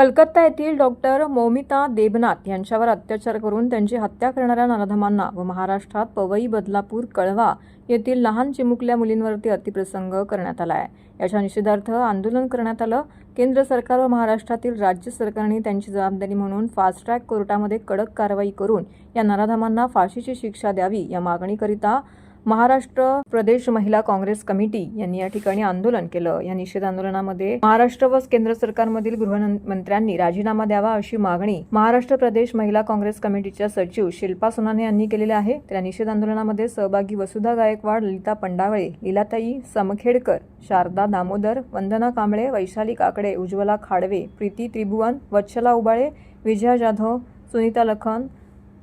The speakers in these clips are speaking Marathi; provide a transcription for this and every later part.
कलकत्ता येथील डॉक्टर मौमिता देबनाथ यांच्यावर अत्याचार करून त्यांची हत्या करणाऱ्या नराधमांना व महाराष्ट्रात पवई बदलापूर कळवा येथील लहान चिमुकल्या मुलींवरती अतिप्रसंग करण्यात आला आहे. याच्या निषेधार्थ आंदोलन करण्यात आलं. केंद्र सरकार व महाराष्ट्रातील राज्य सरकारने त्यांची जबाबदारी म्हणून फास्ट ट्रॅक कोर्टामध्ये कडक कारवाई करून या नराधमांना फाशीची शिक्षा द्यावी या मागणीकरिता महाराष्ट्र प्रदेश महिला काँग्रेस कमिटी यांनी या ठिकाणी आंदोलन केलं. या निषेध आंदोलनामध्ये महाराष्ट्र व केंद्र सरकारमधील गृहमंत्र्यांनी राजीनामा द्यावा अशी मागणी महाराष्ट्र प्रदेश महिला काँग्रेस कमिटीच्या सचिव शिल्पा सोनाने यांनी केलेली आहे. त्या निषेध आंदोलनामध्ये सहभागी वसुधा गायकवाड ललिता पंडावळे लीलाताई समखेडकर शारदा दामोदर वंदना कांबळे वैशाली काकडे उज्ज्वला खाडवे प्रीती त्रिभुवन वत्सला उबाळे विजया जाधव सुनीता लखन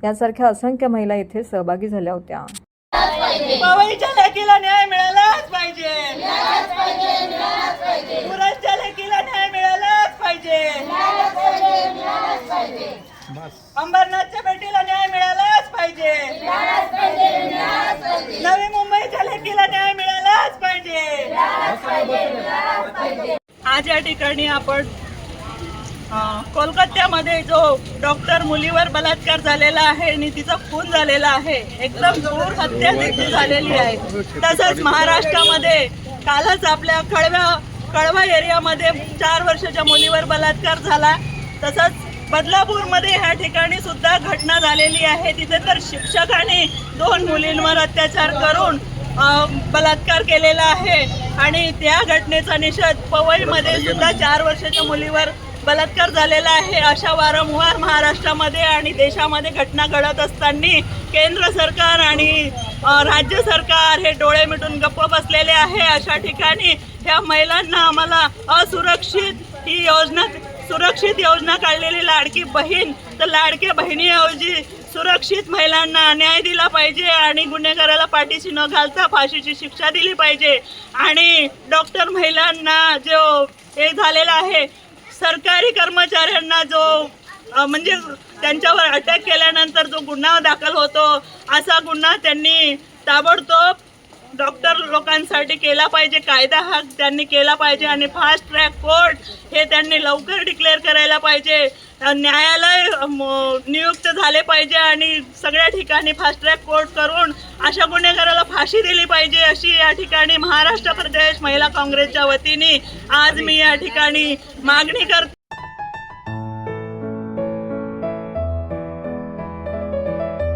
यासारख्या असंख्य महिला येथे सहभागी झाल्या होत्या. पवईच्या लेकीला न्याय मिळालाच पाहिजे. पुरांच्या लेकीला न्याय मिळालाच पाहिजे. अंबरनाथच्या बेटीला न्याय मिळालाच पाहिजे. नवी मुंबईच्या लेकीला न्याय मिळालाच पाहिजे. आज या ठिकाणी आपण कोलकात्यामध्ये जो डॉक्टर मुलीवर बलात्कार झालेला आहे आणि तिचा खून झालेला आहे एकदम क्रूर हत्या तिची झालेली आहे. तसंच महाराष्ट्रामध्ये कालच आपल्या कळव्या कळवा एरियामध्ये चार वर्षाच्या मुलीवर बलात्कार झाला. तसंच बदलापूरमध्ये ह्या ठिकाणी सुद्धा घटना झालेली आहे. तिथे तर शिक्षकाने दोन मुलींवर अत्याचार करून बलात्कार केलेला आहे. आणि त्या घटनेचा निषेध पवईमध्ये सुद्धा चार वर्षाच्या मुलीवर बलात्कार झालेला आहे. अशा वारंवार महाराष्ट्रामध्ये आणि देशामध्ये घटना घडत असताना केंद्र सरकार आणि राज्य सरकार हे डोळे मिटून गप्प बसलेले आहे. अशा ठिकाणी ह्या महिलांना आम्हाला असुरक्षित ही योजना सुरक्षित योजना काढलेली लाडकी बहीण. तर लाडक्या बहिणीऐवजी सुरक्षित महिलांना न्याय दिला पाहिजे आणि गुन्हेगाराला पाठीशी न घालता फाशीची शिक्षा दिली पाहिजे. आणि डॉक्टर महिलांना जो हे झालेला आहे सरकारी कर्मचाऱ्यांना जो म्हणजे त्यांच्यावर अटॅक केल्यानंतर जो गुन्हा दाखल होतो असा गुन्हा त्यांनी ताबडतोब डॉक्टर लोकांसाठी केला पाहिजे कायदा हा त्यांनी केला पाहिजे आणि फास्ट ट्रॅक कोर्ट हे त्यांनी लवकर डिक्लेअर करायला पाहिजे. न्यायालय नियुक्त झाले पाहिजे आणि सगळ्या ठिकाणी फास्ट ट्रॅक कोर्ट करून अशा गुन्हेगाराला फाशी दिली पाहिजे अशी या ठिकाणी महाराष्ट्र प्रदेश महिला काँग्रेसच्या वतीने आज मी या ठिकाणी मागणी करते.